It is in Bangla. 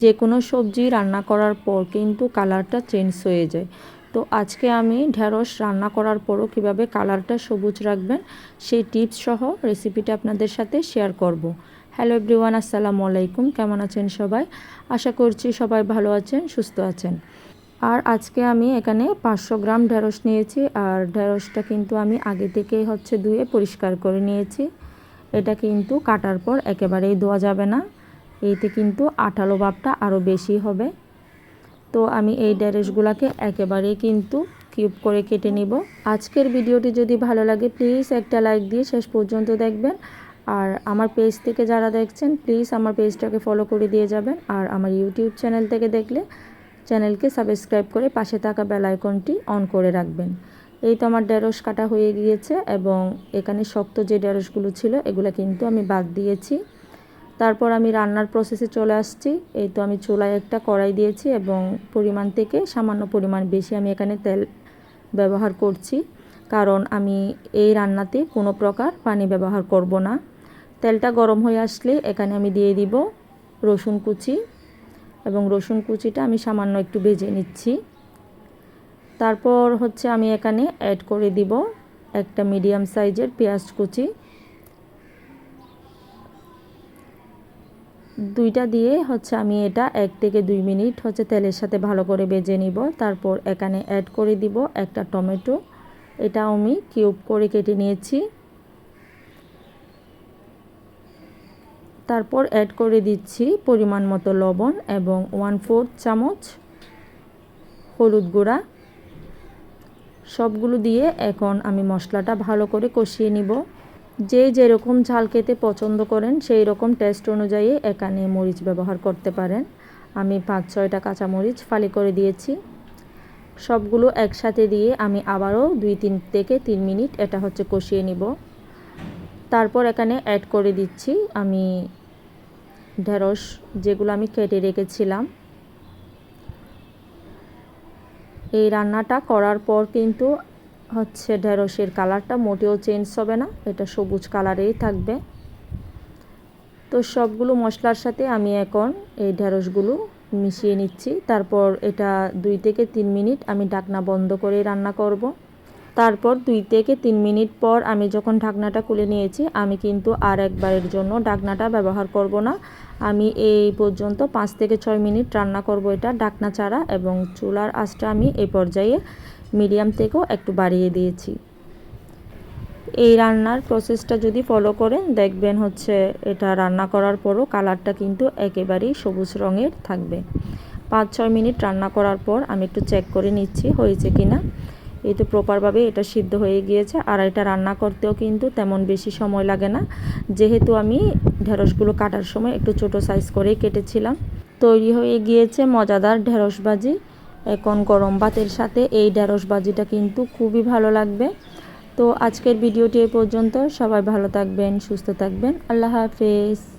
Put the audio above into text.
যে কোনো সবজি রান্না করার পর কিন্তু কালারটা চেঞ্জ হয়ে যায়। তো আজকে আমি ঢেঁড়স রান্না করার পরও কীভাবে কালারটা সবুজ রাখবেন, সেই টিপস সহ রেসিপিটা আপনাদের সাথে শেয়ার করব। হ্যালো এভরিওয়ান আসসালামু আলাইকুম, কেমন আছেন সবাই? আশা করছি সবাই ভালো আছেন, সুস্থ আছেন। আর আজকে আমি এখানে পাঁচশো গ্রাম ঢেঁড়স নিয়েছি, আর ঢেঁড়সটা কিন্তু আমি আগে থেকেই হচ্ছে ধুয়ে পরিষ্কার করে নিয়েছি। এটা কিন্তু কাটার পর একেবারেই ধোয়া যাবে না। এইতে কিন্তু আঠালো ভাবটা আরও বেশি হবে। তো আমি এই ড্যারেসগুলোকে একেবারেই কিন্তু কিউব করে কেটে নিব। আজকের ভিডিওটি যদি ভালো লাগে, প্লিজ একটা লাইক দিয়ে শেষ পর্যন্ত দেখবেন। আর আমার পেজ থেকে যারা দেখছেন, প্লিজ আমার পেজটাকে ফলো করে দিয়ে যাবেন। আর আমার ইউটিউব চ্যানেল থেকে দেখলে চ্যানেলকে সাবস্ক্রাইব করে পাশে থাকা বেল আইকনটি অন করে রাখবেন। এই তো আমার ঢেঁড়স কাটা হয়ে গিয়েছে এবং এখানে শক্ত যে ঢেঁড়সগুলো ছিল, এগুলো কিন্তু আমি বাদ দিয়েছি। তারপর আমি রান্নার প্রসেসে চলে আসছি। এই তো আমি চুলায় একটা কড়াই দিয়েছি এবং পরিমাণ থেকে সামান্য পরিমাণ বেশি আমি এখানে তেল ব্যবহার করছি। কারণ আমি এই রান্নাতে কোনো প্রকার পানি ব্যবহার করব না। তেলটা গরম হয়ে আসলে এখানে আমি দিয়ে দিব রসুন কুচি এবং রসুন কুচিটা আমি সামান্য একটু ভেজে নিচ্ছি। তারপর হচ্ছে আমি এখানে অ্যাড করে দিব একটা মিডিয়াম সাইজের পেঁয়াজ কুচি। দুইটা দিয়ে হচ্ছে আমি এটা এক থেকে দুই মিনিট হচ্ছে তেলের সাথে ভালো করে বেজে নিব। তারপর এখানে অ্যাড করে দিব একটা টমেটো। এটা আমি কিউব করে কেটে নিয়েছি। তারপর অ্যাড করে দিচ্ছি পরিমাণ মতো লবণ এবং ওয়ান ফোর্থ চামচ হলুদ গুঁড়া। সবগুলো দিয়ে এখন আমি মশলাটা ভালো করে কষিয়ে নিব। যে যেরকম ঝাল খেতে পছন্দ করেন, সেই রকম টেস্ট অনুযায়ী এখানে মরিচ ব্যবহার করতে পারেন। আমি পাঁচ, ছয়টা কাঁচামরিচ ফালি করে দিয়েছি। সবগুলো একসাথে দিয়ে আমি আবারও দুই, তিন থেকে তিন মিনিট এটা হচ্ছে কষিয়ে নিব। তারপর এখানে অ্যাড করে দিচ্ছি আমি ঢেঁড়স, যেগুলো আমি কেটে রেখেছিলাম। এই রান্নাটা করার পর কিন্তু হচ্ছে ঢেঁড়সের কালারটা, মোটেও চেঞ্জ হবে না, এটা সবুজ কালারেই থাকবে। তো সবগুলো মশলার সাথে আমি এখন এই ঢেঁড়সগুলো মিশিয়ে নিচ্ছি। তারপর এটা দুই থেকে তিন মিনিট আমি ঢাকনা বন্ধ করে রান্না করব। তারপর দুই থেকে তিন মিনিট পর আমি যখন ঢাকনাটা খুলে নিয়েছি, আমি কিন্তু আর একবারের জন্য ঢাকনাটা ব্যবহার করব না। আমি এই পর্যন্ত পাঁচ থেকে ছয় মিনিট রান্না করব এটা ঢাকনা ছাড়া এবং চুলার আঁচটা আমি এই পর্যায়ে মিডিয়াম থেকেও একটু বাড়িয়ে দিয়েছি। এই রান্নার প্রসেসটা যদি ফলো করেন, দেখবেন হচ্ছে এটা রান্না করার পরও কালারটা কিন্তু একেবারেই সবুজ রঙের থাকবে। পাঁচ ছয় মিনিট রান্না করার পর আমি একটু চেক করে নিচ্ছি হয়েছে কি না এই তো প্রপারভাবে এটা সিদ্ধ হয়ে গিয়েছে। আর এটা রান্না করতেও কিন্তু তেমন বেশি সময় লাগে না। যেহেতু আমি ঢেঁড়সগুলো কাটার সময় একটু ছোট সাইজ করেই কেটেছিলাম। তৈরি হয়ে গিয়েছে মজাদার ঢেঁড়স ভাজি। এখন গরম ভাতের সাথে এই ঢ্যাঁড়স ভাজিটা কিন্তু খুবই ভালো লাগবে। তো আজকের ভিডিওটি এ পর্যন্ত। সবাই ভালো থাকবেন, সুস্থ থাকবেন। আল্লাহ হাফেজ।